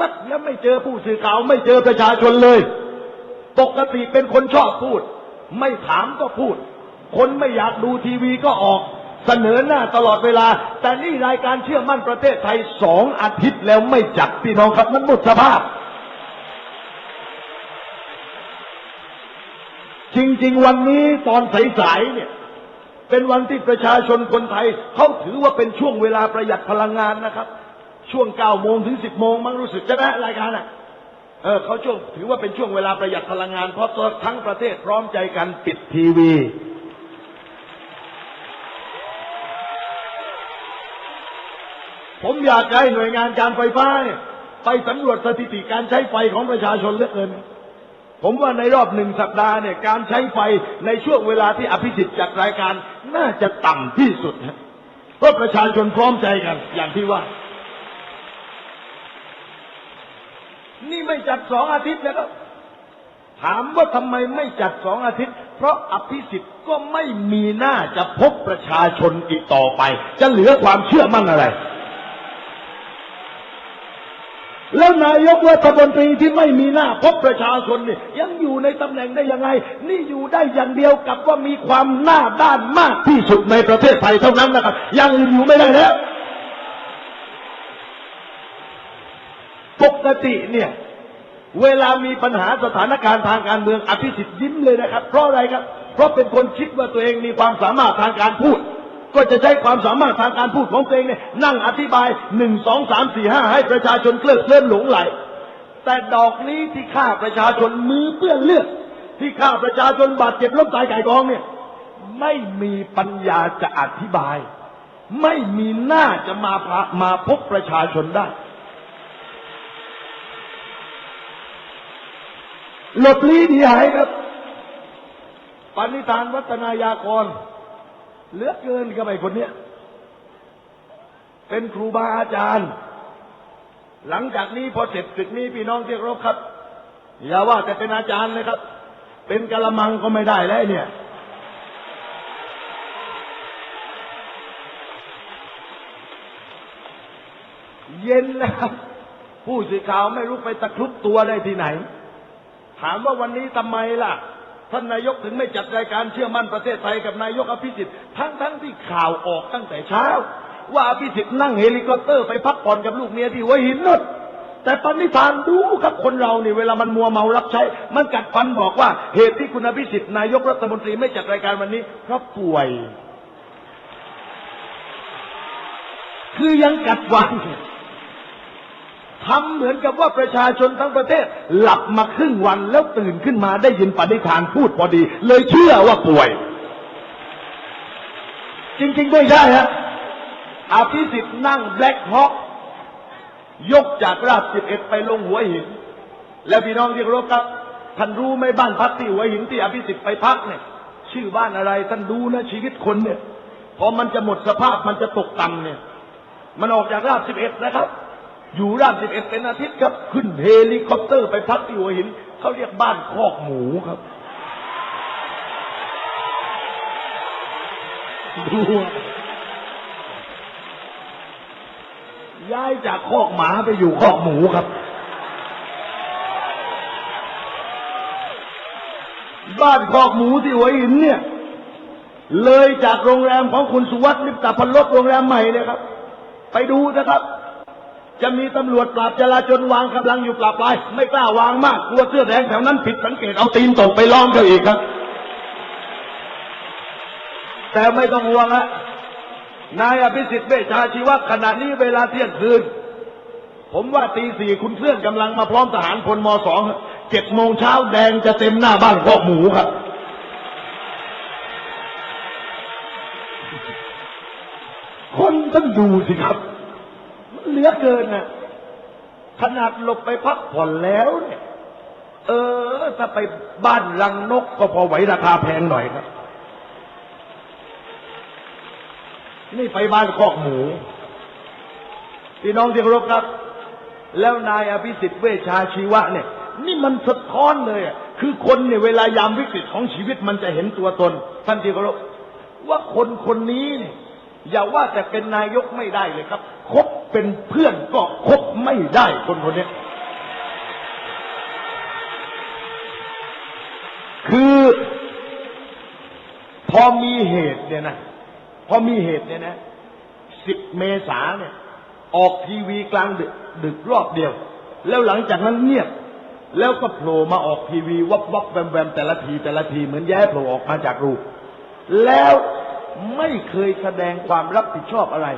ปั๊บแล้วไม่เจอผู้สื่อข่าวไม่เจอประชาชนเลย ปกติเป็นคนชอบพูด ไม่ถามก็พูด คนไม่อยากดูทีวีก็ออก เสนอหน้าตลอดเวลา แต่นี่รายการเชื่อมั่นประเทศไทยสองอาทิตย์แล้วไม่จัดพี่น้องครับมันหมดสภาพ จริง ๆ วันนี้ตอนสายๆเนี่ยเป็นวันที่ประชาชนคนไทยเขาถือว่าเป็นช่วงเวลาประหยัดพลังงานนะครับ ช่วงเก้าโมงถึงสิบโมงมั้งรู้สึกจะนะรายการอะเออเขาช่วงถือว่าเป็นช่วงเวลาประหยัดพลังงาน เพราะทั้งประเทศพร้อมใจกันปิดทีวี ผมอยากให้หน่วยงานการไฟฟ้าเนี่ยไปสำรวจสถิติการใช้ไฟของประชาชนเหลือเกิน ผมว่าในรอบหนึ่งสัปดาห์เนี่ยการใช้ไฟในช่วงเวลาที่อภิสิทธิ์จัดรายการน่าจะต่ำที่สุดเพราะประชาชนพร้อมใจกันอย่างที่ว่า นี่ไม่ จัดสองอาทิตย์นะครับ ถามว่าทำไมไม่จัดสองอาทิตย์ เพราะอภิสิทธิ์ก็ไม่มีหน้าจะพบประชาชนอีกต่อไป จะเหลือความเชื่อมั่นอะไร แล้วนายกรัฐมนตรีที่ไม่มีหน้าพบประชาชนนี่ยังอยู่ในตำแหน่งได้ยังไง นี่อยู่ได้อย่างเดียวกับว่ามีความหน้าด้านมากที่สุดในประเทศไทยเท่านั้นนะครับยังอยู่ไม่ได้แล้วปกติเนี่ย เวลามีปัญหาสถานการณ์ทางการเมืองอภิสิทธิ์ยิ้มเลยนะครับ เพราะอะไรครับ เพราะเป็นคนคิดว่าตัวเองมีความสามารถทางการพูด ก็จะใช้ความสามารถทางการพูดของตัวเองเนี่ยนั่งอธิบายหนึ่งสองสามสี่ห้าให้ประชาชนเคลิบเคลื่อนหลงไหล แต่ดอกนี้ที่ฆ่าประชาชนมือเปื้อนเลือดที่ฆ่าประชาชนบาดเจ็บล้มตายไก่กองเนี่ยไม่มีปัญญาจะอธิบาย ไม่มีหน้าจะมาพามาพบประชาชนได้ หลบลี้หนีหายครับปณิธานวัฒนายากร เหลือเกินกับไอ้คนเนี้ยเป็นครูบาอาจารย์ หลังจากนี้พอเสร็จศึกนี้พี่น้องที่เคารบครับ อย่าว่าแต่เป็นอาจารย์เลยครับ เป็นกะละมังก็ไม่ได้แล้วเนี่ย เย็นแล้วผู้สื่อข่าวไม่รู้ไปตะครุบตัวได้ที่ไหน ถามว่าวันนี้ทำไมล่ะ ท่านนายกถึงไม่จัดรายการเชื่อมั่นประเทศไทยกับนายกอภิสิทธิ์ทั้งทั้งที่ข่าวออกตั้งแต่เช้า ว่าอภิสิทธิ์นั่งเฮลิคอปเตอร์ไปพักผ่อนกับลูกเมียที่หัวหินนั่นแต่ปณิธานดูครับคนเรานี่เวลามันมัวเมารับใช้ มันกัดฟันบอกว่าเหตุที่คุณอภิสิทธิ์นายกรัฐมนตรีไม่จัดรายการวันนี้เพราะป่วย คือยังกัดฟัน ทำเหมือนกับว่าประชาชนทั้งประเทศ หลับมาครึ่งวันแล้วตื่นขึ้นมาได้ยินปณิธานพูดพอดี เลยเชื่อว่าป่วย จริงๆไม่ใช่ฮะอภิสิทธิ์นั่งแบล็คฮอคยกจากราบสิบเอ็ดไปลงหัวหิน แล้วพี่น้องที่เคารพครับท่านรู้ไหมบ้านพักที่หัวหินที่อภิสิทธิ์ไปพักเนี่ยชื่อบ้านอะไรท่านดูนะชีวิตคนเนี่ยพอมันจะหมดสภาพมันจะตกต่ำเนี่ย มันออกจากราบสิบเอ็ดนะครับ อยู่ราบสิบเอ็ดเป็นอาทิตย์ครับ ขึ้นเฮลิคอปเตอร์ไปพักที่หัวหิน เขาเรียกบ้านคอกหมูครับดูย้ายจากคอกหมาไปอยู่คอกหมูครับ บ้านคอกหมูที่หัวหินเนี่ย เลยจากโรงแรมของคุณสุวัสดิ์ลิปตาพันลบโรงแรมใหม่เลยครับ ไปดูนะครับ จะมีตำรวจปราบจราจนวางกำลังอยู่ปราบปลายไม่กล้าวางมากกลัวเสื้อแดงแถวนั้นผิดสังเกตเอาตีนตกไปล้อมเขาอีกครับ แต่ไม่ต้องห่วงฮะนายอภิสิทธิ์เวชชาชีวะขณะนี้เวลาเที่ยงคืน ผมว่าตีสี่คุณเพื่อนกำลังมาพร้อมทหารพลมสองเจ็ดโมงเช้าแดงจะเต็มหน้าบ้านพอกหมูครับคนต้องดูสิครับ เหลือเกินนะขนาดหลบไปพักผ่อนแล้วเนี่ย เออ ถ้าไปบ้านลังนกก็พอไหวราคาแพงหน่อยครับ นี่ไปบ้านคอกหมู พี่น้องที่เคารพครับ แล้วนายอภิสิทธิ์เวชชาชีวะเนี่ย นี่มันสะท้อนเลยอะคือคนเนี่ยเวลายามวิกฤตของชีวิตมันจะเห็นตัวตนท่านที่เคารพว่าคนคนนี้เนี่ย อย่าว่าจะเป็นนายกไม่ได้เลยครับ คบเป็นเพื่อนก็คบไม่ได้คนคนนี้ คือพอมีเหตุเนี่ยนะ พอมีเหตุเนี่ยนะสิบเมษาเนี่ย ออกทีวีกลางดึกดึกรอบเดียว แล้วหลังจากนั้นเงียบ แล้วก็โผล่มาออกทีวีวับวับแวมแวมแต่ละทีแต่ละทีเหมือนแย้โผล่ออกมาจากรู แล้ว ไม่เคยแสดงความรับผิดชอบอะไร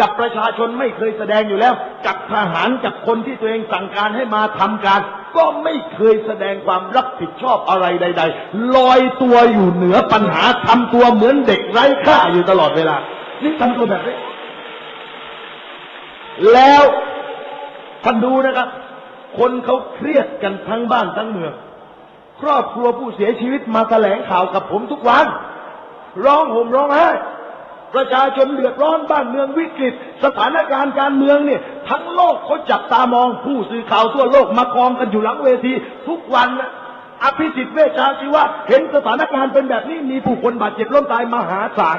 กับประชาชนไม่เคยแสดงอยู่แล้ว กับทหารกับคนที่ตัวเองสั่งการให้มาทำการ ก็ไม่เคยแสดงความรับผิดชอบอะไรใด ๆ ลอยตัวอยู่เหนือปัญหาทำตัวเหมือนเด็กไร้ค่าอยู่ตลอดเวลา นี่ทำตัวแบบนี้แล้วท่านดูนะครับ คนเขาเครียดกันทั้งบ้านทั้งเมือง ครอบครัวผู้เสียชีวิตมาแถลงข่าวกับผมทุกวัน ร้องห่มร้องไห้ประชาชนเดือดร้อนบ้านเมืองวิกฤต สถานการณ์การเมืองเนี่ย ทั้งโลกเขาจับตามองผู้สื่อข่าวทั่วโลกมากองกันอยู่หลังเวที ทุกวันนะอภิสิทธิ์เวชชาชีวะเห็นสถานการณ์เป็นแบบนี้มีผู้คนบาดเจ็บล้มตายมหาศาล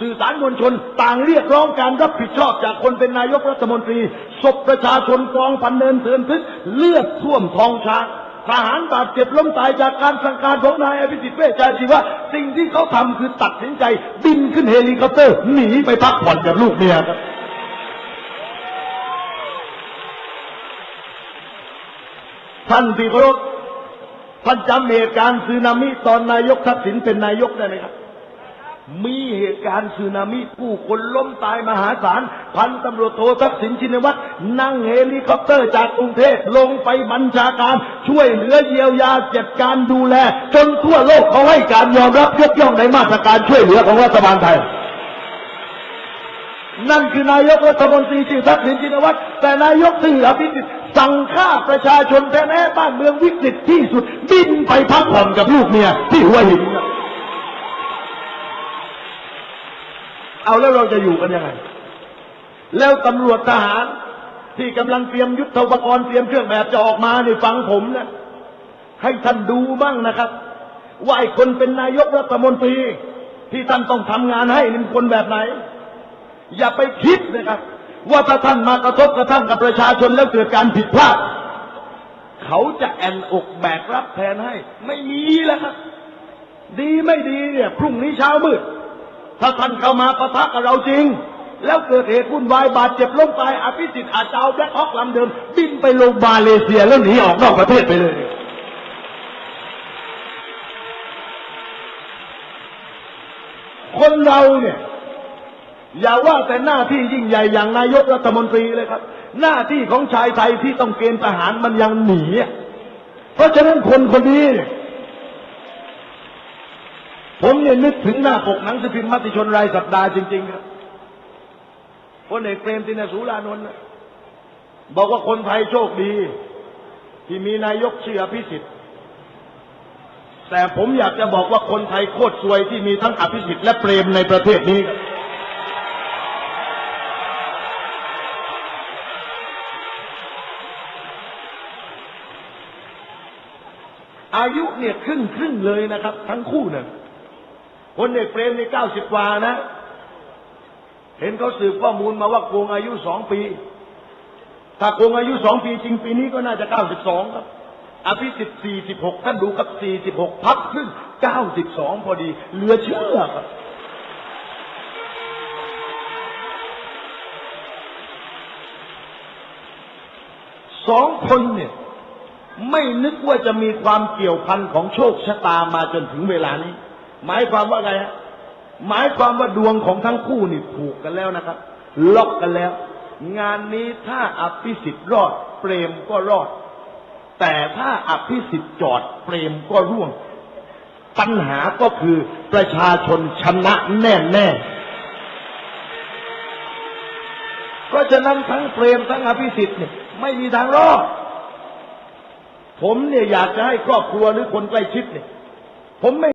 สื่อสารมวลชนต่างเรียกร้องการรับผิดชอบจากคนเป็นนายกรัฐมนตรีศพประชาชนกองพันเนินเถือนทึกเลือดท่วมท้องช้าง ทหารบาดเจ็บล้มตายจากการสั่งการของนายอภิสิทธิ์เวชชาชีวะสิ่งที่เขาทำคือตัดสินใจ บินขึ้นเฮลิคอปเตอร์หนีไปพักผ่อนกับลูกเมียครับท่านที่เคารพท่านจำเหตุการณ์สึนามิตอนนายกทักษิณเป็นนายกได้ไหมครับ มีเหตุการณ์สึนามิผู้คนล้มตายมหาศาล พันตำรวจโททักษิณชินวัตรนั่งเฮลิคอปเตอร์จากกรุงเทพลงไปบัญชาการ ช่วยเหลือเยียวยาจัดการดูแล จนทั่วโลกเขาให้การยอมรับยกย่องในมาตรการช่วยเหลือของรัฐบาลไทย นั่นคือนายกรัฐมนตรีชื่อทักษิณชินวัตรแต่นายกชื่ออภิสิทธิ์สั่งฆ่าประชาชนแท้ๆบ้านเมืองวิกฤตที่สุด บินไปพักผ่อนกับลูกเมียที่หัวหินนะ เอาแล้วเราจะอยู่กันยังไง แล้วตำรวจทหารที่กำลังเตรียมยุทธปกรณ์เตรียมเครื่องแบบจะออกมาในฟังผมนะให้ท่านดูบ้างนะครับ ว่าไอ้คนเป็นนายกรัฐมนตรี ที่ท่านต้องทำงานให้เป็นคนแบบไหน อย่าไปคิดนะครับ ว่าถ้าท่านมากระทบกระทั่งกับประชาชนแล้วเกิดการผิดพลาด เขาจะแอนอกแบกรับแทนให้ ไม่มีแล้วครับ ดีไม่ดีเนี่ย พรุ่งนี้เช้ามืด ถ้าท่านเข้ามาประทะกับเราจริง แล้วเกิดเหตุวุ่นวายบาดเจ็บล้มตายอภิสิทธิ์อาจจะเอาแบล็คฮอกลำเดิม บินไปลงมาเลเซียแล้วหนีออกนอกประเทศไปเลยคนเราเนี่ย อย่าว่าแต่หน้าที่ยิ่งใหญ่อย่างนายกรัฐมนตรีเลยครับ หน้าที่ของชายไทยที่ต้องเกณฑ์ทหารมันยังหนีเพราะฉะนั้นคนคนนี้เนี่ย ผมเนี่ยนึกถึงหน้าปกหนังสือพิมพ์มติชนรายสัปดาห์จริงๆครับพลเอกเปรมตินสูรานนท์บอกว่าคนไทยโชคดี ที่มีนายกชื่ออภิสิทธิ์แต่ผมอยากจะบอกว่าคนไทยโคตรซวยที่มีทั้งอภิสิทธิ์และเปรมในประเทศนี้ อายุเนี่ยครึ่งครึ่งเลยนะครับ ทั้งคู่เนี่ย คนเอกเปรมในเก้าสิบกว่านะ เห็นเขาสืบข้อมูลมาว่าโกงอายุสองปี ถ้าโกงอายุสองปีจริงปีนี้ก็น่าจะเก้าสิบสองครับ อภิสิทธิ์สี่สิบหกท่านดูครับสี่สิบหกพักครึ่งเก้าสิบสองพอดี เหลือเชื่อครับสองคนเนี่ยไม่นึกว่าจะมีความเกี่ยวพันของโชคชะตามาจนถึงเวลานี้ หมายความว่าไงฮะหมายความว่าดวงของทั้งคู่นี่ผูกกันแล้วนะครับ ล็อกกันแล้ว งานนี้ถ้าอภิสิทธิ์รอด เปรมก็รอด แต่ถ้าอภิสิทธิ์จอดเปรมก็ร่วง ปัญหาก็คือประชาชนชนะแน่แน่ๆเพราะฉะนั้นทั้งเปรมทั้งอภิสิทธิ์เนี่ยไม่มีทางรอด ผมเนี่ยอยากจะให้ครอบครัวหรือคนใกล้ชิดเนี่ย ผมไม่